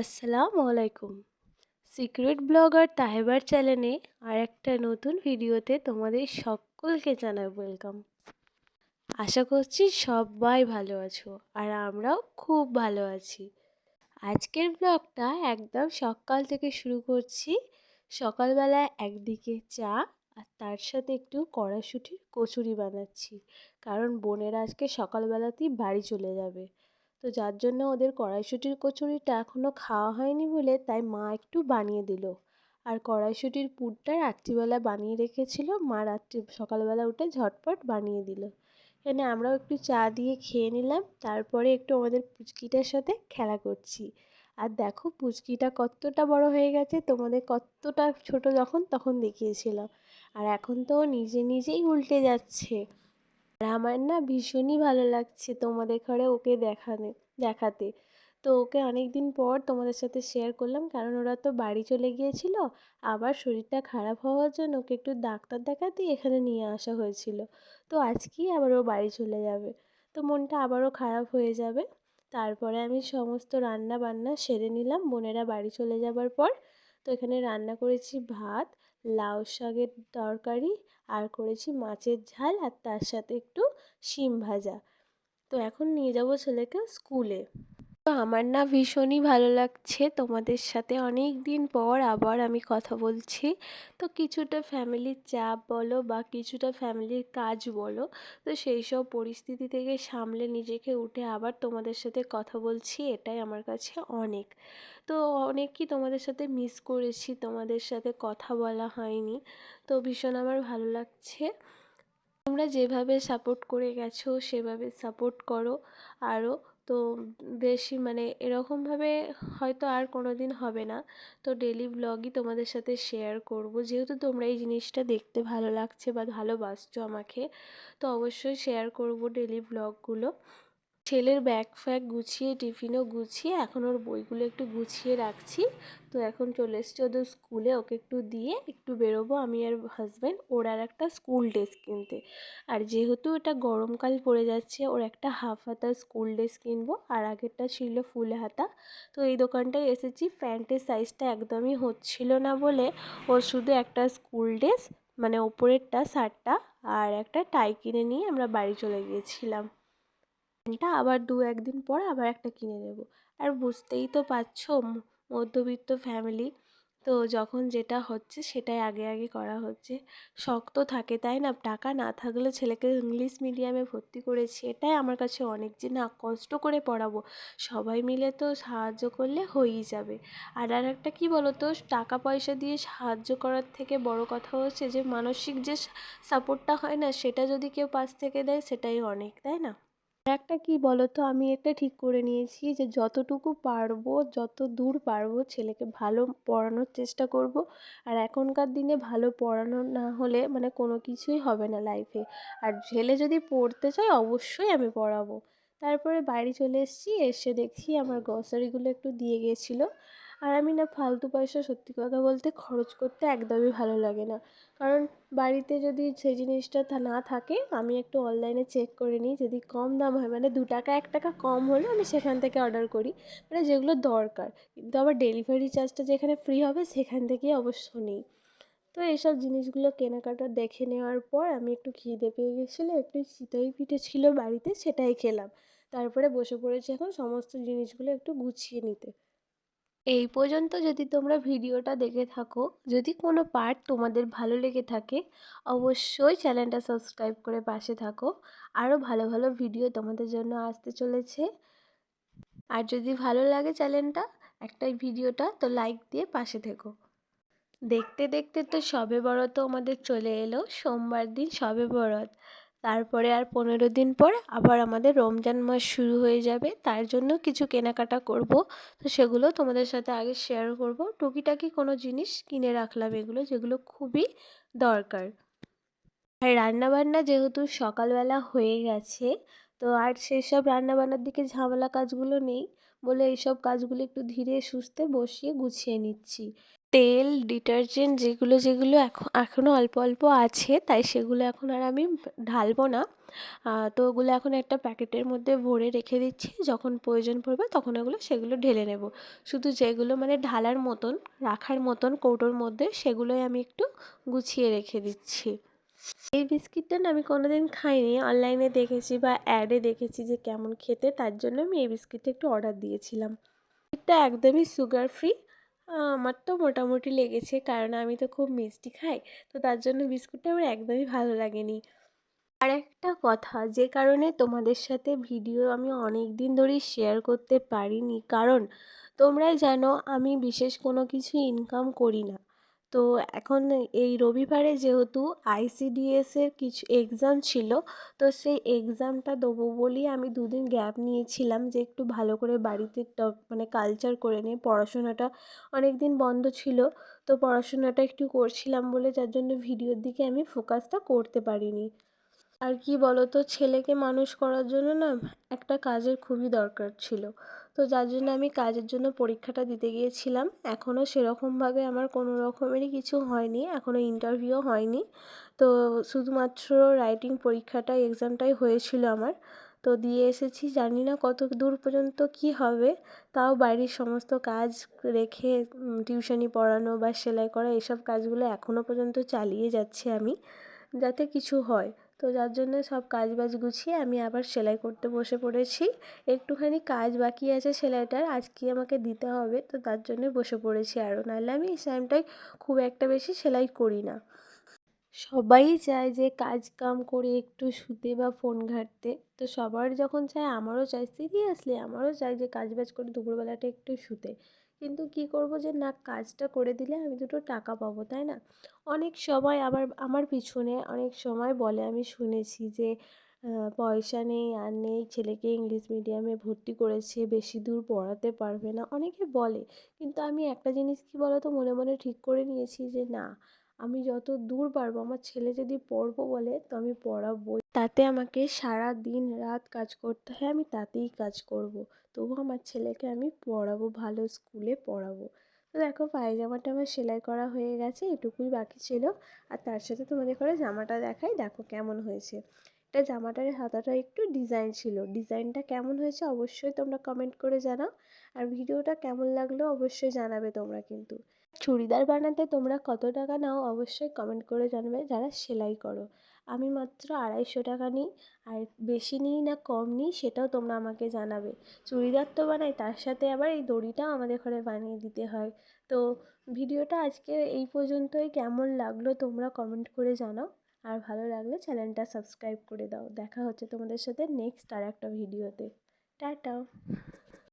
আসসালামু আলাইকুম। Secret blogger তাহেবার চ্যানেলে আর একটা নতুন ভিডিওতে তোমাদের সকলকে জানাই ওয়েলকাম। আশা করছি সবাই ভালো আছো আর আমরাও খুব ভালো আছি। আজকের ব্লগটা একদম সকাল থেকে শুরু করছি। সকালবেলা একদিকে চা আর তার সাথে একটু কড়াশুটির কচুরি বানাচ্ছি। কারণ বোনেরা আজকে সকালবেলাতেই বাড়ি চলে যাবে। তো যার জন্য ওদের কড়াইশুটির কচুরিটা এখনও খাওয়া হয়নি বলে তাই মা একটু বানিয়ে দিল। আর কড়াইশুটির পুরটা রাত্রিবেলা বানিয়ে রেখেছিল, মা রাত্রি, সকালবেলা উঠে ঝটপট বানিয়ে দিল। এখানে আমরাও একটু চা দিয়ে খেয়ে নিলাম, তারপরে একটু আমাদের পুচকিটার সাথে খেলা করছি। আর দেখো পুচকিটা কতটা বড় হয়ে গেছে, তোমাদের কতটা ছোট যখন তখন দেখিয়েছিলাম। আর এখন তো নিজে নিজেই উল্টে যাচ্ছে। আর আমার না ভীষণই ভালো লাগছে তোমাদের ঘরে ওকে দেখানে, দেখাতে। তো ওকে অনেক দিন পর তোমাদের সাথে শেয়ার করলাম, কারণ ওরা তো বাড়ি চলে গিয়েছিল, আবার শরীরটা খারাপ হওয়ার জন্য ওকে একটু ডাক্তার দেখাতে এখানে নিয়ে আসা হয়েছিল। তো আজকেই আবার ও বাড়ি চলে যাবে। তো মনটা আবারও খারাপ হয়ে যাবে। তারপরে আমি সমস্ত রান্না বান্না সেরে নিলাম, বোনেরা বাড়ি চলে যাবার পর। তো এখানে রান্না করেছি ভাত লাউ শাকের তরকারি আর করেছি মাছের ঝাল আর তার সাথে একটু শিম ভাজা। তো এখন নিয়ে যাব ছেলেকে স্কুলে। তো আমার না ভীষণই ভালো লাগছে। তোমাদের সাথে অনেক দিন পর আবার আমি কথা বলছি। তো কিছুটা ফ্যামিলির চাপ বলো বা কিছুটা ফ্যামিলির কাজ বলো, তো সেই সব পরিস্থিতি থেকে সামলে নিজেকে উঠে আবার তোমাদের সাথে কথা বলছি, এটাই আমার কাছে অনেক। তো অনেকই তোমাদের সাথে মিস করেছি, তোমাদের সাথে কথা বলা হয়নি, তো ভীষণ আমার ভালো লাগছে। তোমরা যেভাবে সাপোর্ট করে গেছো, সেভাবে সাপোর্ট করো। আরও তো বেশি মানে এরকমভাবে হয়তো আর কোনো দিন হবে না। তো ডেলি ব্লগই তোমাদের সাথে শেয়ার করব। যেহেতু তোমরা এই জিনিসটা দেখতে ভালো লাগছে বা ভালোবাসছো আমাকে, তো অবশ্যই শেয়ার করব ডেলি ব্লগগুলো ছেলের ব্যাগ ফ্যাগ গুছিয়ে টিফিনও গুছিয়ে, এখন ওর বইগুলো একটু গুছিয়ে রাখছি। তো এখন চলে এসছি ওদের স্কুলে ওকে একটু দিয়ে একটু বেরোবো। আমি আর হাজব্যান্ড ওর আর একটা স্কুল ড্রেস কিনতে। আর যেহেতু এটা গরমকাল পড়ে যাচ্ছে, ওর একটা হাফ হাতা স্কুল ড্রেস কিনবো, আর আগেরটা ছিল ফুল হাতা। তো এই দোকানটায় এসেছি, প্যান্টের সাইজটা একদমই হচ্ছিল না বলে ওর শুধু একটা স্কুল ড্রেস মানে ওপরেরটা শার্টটা আর একটা টাই কিনে নিয়ে আমরা বাড়ি চলে গিয়েছিলাম। এটা আবার দু একদিন পর আবার একটা কিনে নেব। আর বুঝতেই তো পারছ মধ্যবিত্ত ফ্যামিলি তো যখন যেটা হচ্ছে সেটাই আগে আগে করা হচ্ছে। শখ তো থাকে, তাই না? টাকা না থাকলে ছেলেকে ইংলিশ মিডিয়ামে ভর্তি করেছি, এটাই আমার কাছে অনেক যে না, কষ্ট করে পড়াবো, সবাই মিলে তো সাহায্য করলে হয়েই যাবে। আর আর একটা কী বলো তো টাকা পয়সা দিয়ে সাহায্য করার থেকে বড় কথা হচ্ছে যে, মানসিক যে সাপোর্টটা হয় না, সেটা যদি কেউ পাশ থেকে দেয়, সেটাই অনেক, তাই না? একটা কি বলো তো আমি এটা ঠিক করে নিয়েছি যে, যতটুকু পারব, যত দূর পারব, ছেলেকে ভালো পড়ানোর চেষ্টা করব। আর এখনকার দিনে ভালো পড়ানো না হলে মানে কোনো কিছুই হবে না লাইফে আর ছেলে যদি পড়তে চায়, অবশ্যই আমি পড়াবো। তারপরে বাড়ি চলে এসেছি, এসে দেখি আমার গ্রসারিগুলো একটু দিয়ে গিয়েছিল আর আমি না ফালতু পয়সা সত্যি কথা বলতে খরচ করতে একদমই ভালো লাগে না। কারণ বাড়িতে যদি সেই জিনিসটা না থাকে, আমি একটু অনলাইনে চেক করে নিই, যদি কম দাম হয় মানে দু টাকা, এক টাকা কম হলে আমি সেখান থেকে অর্ডার করি মানে যেগুলো দরকার। কিন্তু আবার ডেলিভারি চার্জটা যেখানে ফ্রি হবে, সেখান থেকেই অবশ্য নিই। তো এইসব জিনিসগুলো কেনাকাটা দেখে নেওয়ার পর আমি একটু খিদে পেয়ে গেছিল, একটু চিতই পিঠে ছিল বাড়িতে, সেটাই খেলাম। তারপরে বসে পড়েছি এখন সমস্ত জিনিসগুলো একটু গুছিয়ে নিতে। এই পর্যন্ত যদি তোমরা ভিডিওটা দেখে থাকো, যদি কোনো পার্ট তোমাদের ভালো লেগে থাকে, অবশ্যই চ্যানেলটা সাবস্ক্রাইব করে পাশে থাকো। আরও ভালো ভালো ভিডিও তোমাদের জন্য আসতে চলেছে। আর যদি ভালো লাগে চ্যানেলটা, একটাই ভিডিওটা, তো লাইক দিয়ে পাশে থেকো। দেখতে দেখতে তো সবে বরত আমাদের চলে এলো, সোমবার দিন সবে বরত। তারপরে আর পনেরো দিন পর আবার আমাদের রমজান মাস শুরু হয়ে যাবে। তার জন্য কিছু কেনাকাটা করব। তো সেগুলো তোমাদের সাথে আগে শেয়ার করব। টুকিটাকি কোনো জিনিস কিনে রাখলাম এগুলো, যেগুলো খুবই দরকার। আর রান্নাবান্না যেহেতু সকালবেলা হয়ে গেছে, তো আর সেসব রান্নাবান্নার দিকে ঝামেলা কাজগুলো নেই বলে এইসব কাজগুলো একটু ধীরে সুস্থে বসিয়ে গুছিয়ে নিচ্ছি। তেল, ডিটারজেন্ট যেগুলো যেগুলো এখন এখনও অল্প অল্প আছে, তাই সেগুলো এখন আর আমি ঢালবো না। তো ওগুলো এখন একটা প্যাকেটের মধ্যে ভরে রেখে দিচ্ছি, যখন প্রয়োজন পড়বে তখন ওগুলো সেগুলো ঢেলে নেব। শুধু যেগুলো মানে ঢালার মতন, রাখার মতন কৌটোর মধ্যে সেগুলোই আমি একটু গুছিয়ে রেখে দিচ্ছি। এই বিস্কিটটা না আমি কোনো দিন খাইনি, অনলাইনে দেখেছি বা অ্যাডে দেখেছি যে কেমন খেতে, তার জন্য আমি এই বিস্কিটটা একটু অর্ডার দিয়েছিলাম। এটা একদমই সুগার ফ্রি আমার তো মোটামুটি লেগেছে। কারণ আমি তো খুব মিষ্টি খাই। তো তার জন্য বিস্কুটটা আমার একদমই ভালো লাগেনি। আর একটা কথা, যে কারণে তোমাদের সাথে ভিডিও আমি অনেক দিন ধরেই শেয়ার করতে পারিনি। কারণ তোমরাই জানো, আমি বিশেষ কোনো কিছু ইনকাম করি না। তো এখন এই রবিবারে যেহেতু আইসিডিএসের কিছু এক্সাম ছিল, তো সেই এক্সামটা দেবো বলেই আমি দুদিন গ্যাপ নিয়েছিলাম যে একটু ভালো করে বাড়িতে মানে কালচার করে নিয়ে পড়াশোনাটা অনেক দিন বন্ধ ছিল, তো পড়াশোনাটা একটু করছিলাম বলে যার জন্য ভিডিওর দিকে আমি ফোকাসটা করতে পারিনি। আর কি বলো তো ছেলেকে মানুষ করার জন্য না একটা কাজের খুবই দরকার ছিল। তো যার জন্য আমি কাজের জন্য পরীক্ষাটা দিতে গিয়েছিলাম। এখনও সেরকমভাবে আমার কোনো রকমেরই কিছু হয়নি এখনও ইন্টারভিউও হয়নি। তো শুধুমাত্র রাইটিং পরীক্ষাটাই এক্সামটাই হয়েছিল আমার। তো দিয়ে এসেছি, জানি না কত দূর পর্যন্ত কি হবে, তাও বাড়ির সমস্ত কাজ রেখে টিউশনি পড়ানো বা সেলাই করা, এসব কাজগুলো এখনও পর্যন্ত চালিয়ে যাচ্ছি আমি, যাতে কিছু হয়। তো যার জন্য সব কাজ বাজ গুছিয়ে আমি আবার সেলাই করতে বসে পড়েছি। একটুখানি কাজ বাকি আছে সেলাইটার, আজকে আমাকে দিতে হবে, তো তার জন্য বসে পড়েছি আরও নাহলে আমি এই টাইমটায় খুব একটা বেশি সেলাই করি না। সবাই চায় যে কাজ কাম করে একটু শুতে বা ফোন ঘাঁটতে, তো সবার যখন চায় আমারও চাই সিরিয়াসলি আমারও চাই যে কাজ বাজ করে দুপুরবেলাটা একটু শুতে। কিন্তু কি করব যে, না, কাজটা করে দিলে আমি দুটো টাকা পাবো। তাই না? অনেক সময় আবার আমার পিছনে অনেক সময় বলে, আমি শুনেছি যে পয়সা নেই, আর নেই, ছেলেকে ইংলিশ মিডিয়ামে ভর্তি করেছে, বেশি দূর পড়াতে পারবে না। অনেকে বলে, কিন্তু আমি একটা জিনিস কী বলো তো মনে মনে ঠিক করে নিয়েছি যে, না, আমি যত দূর পারব, আমার ছেলে যদি পড়ব বলে, তো আমি পড়াবো তাতে আমাকে সারা দিন রাত কাজ করতে হয়, আমি তাতেই কাজ করব। তবু আমার ছেলেকে আমি পড়াবো, ভালো স্কুলে পড়াবো। তো দেখো পায়জামাটা আমার সেলাই করা হয়ে গেছে, এটুকুই বাকি ছিল। আর তার সাথে তোমাদের করে জামাটা দেখাই, দেখো কেমন হয়েছে। এটা জামাটার হাতাটা একটু ডিজাইন ছিল। ডিজাইনটা কেমন হয়েছে অবশ্যই তোমরা কমেন্ট করে জানাও। আর ভিডিওটা কেমন লাগল অবশ্যই জানাবে তোমরা কিন্তু। চুড়িদার বানাতে তোমরা কত টাকা নাও অবশ্যই কমেন্ট করে জানাবে। যারা সেলাই করো। আমি মাত্র আড়াইশো টাকা নিই। আর বেশি নিই না কম নিই সেটাও তোমরা আমাকে জানাবে। চুড়িদার তো বানাই, তার সাথে আবার এই দড়িটাও আমাদের ঘরে বানিয়ে দিতে হয়। তো ভিডিওটা আজকে এই পর্যন্তই। কেমন লাগল তোমরা কমেন্ট করে জানাও। আর ভালো লাগলে চ্যানেলটা সাবস্ক্রাইব করে দাও। দেখা হচ্ছে তোমাদের সাথে নেক্সট আর একটা ভিডিওতে। টাটা।